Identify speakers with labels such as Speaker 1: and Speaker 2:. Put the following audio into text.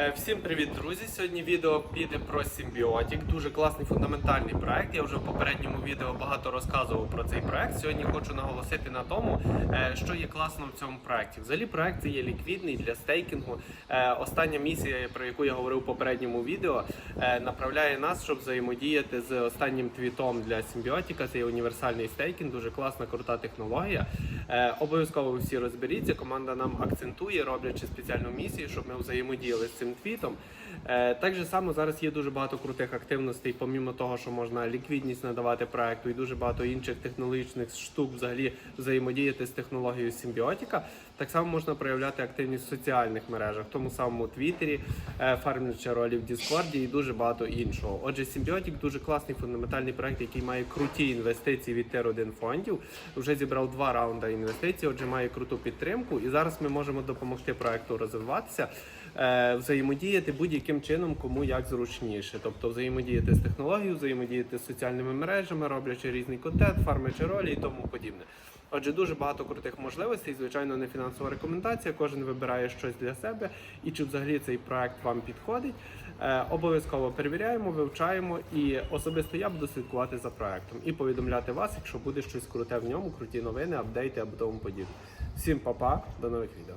Speaker 1: Е, Всім привіт, друзі! Сьогодні відео піде про Symbiotic. Дуже класний фундаментальний проект. Я вже в попередньому відео багато розказував про цей проект. Сьогодні хочу наголосити на тому, е, що є класно в цьому проекті. Взагалі, проект є ліквідний для стейкінгу. Е, Остання місія, про яку я говорив в попередньому відео, направляє нас, щоб взаємодіяти з останнім твітом для Symbiotic. Це є універсальний стейкінг, дуже класна, крута технологія. Обов'язково всі розберіться. Команда нам акцентує, роблячи спеціальну місію, щоб ми взаємодіяли з цим твітом. Е, Так же само зараз є дуже багато крутих активностей, помімо того, що можна ліквідність надавати проекту, і дуже багато інших технологічних штук взагалі взаємодіяти з технологією Симбіотіка. Так само можна проявляти активність в соціальних мережах, в тому самому Твіттері, е, ролі в Діскорді і дуже багато іншого. Отже, Симбіотік дуже класний фундаментальний проект, який має круті інвестиції від тир 1 фондів. Вже зібрав два раунди інвестицій, отже, має круту підтримку. І зараз ми можемо допомогти проекту розвиватися, е, взаємодіяти будь-яким чином, кому як зручніше. Тобто взаємодіяти з технологією, взаємодіяти з соціальними мережами, роблячи різний контент, фармлячи ролі і тому подібне. Отже, дуже багато крутих можливостей. Звичайно, не фінансова рекомендація. Кожен вибирає щось для себе і чи взагалі цей проект вам підходить. Е, обов'язково перевіряємо, вивчаємо і особисто я буду слідкувати за проектом і повідомляти вас, якщо буде щось круте в ньому, круті новини, апдейти або тому подібне. Всім па-па, до нових відео.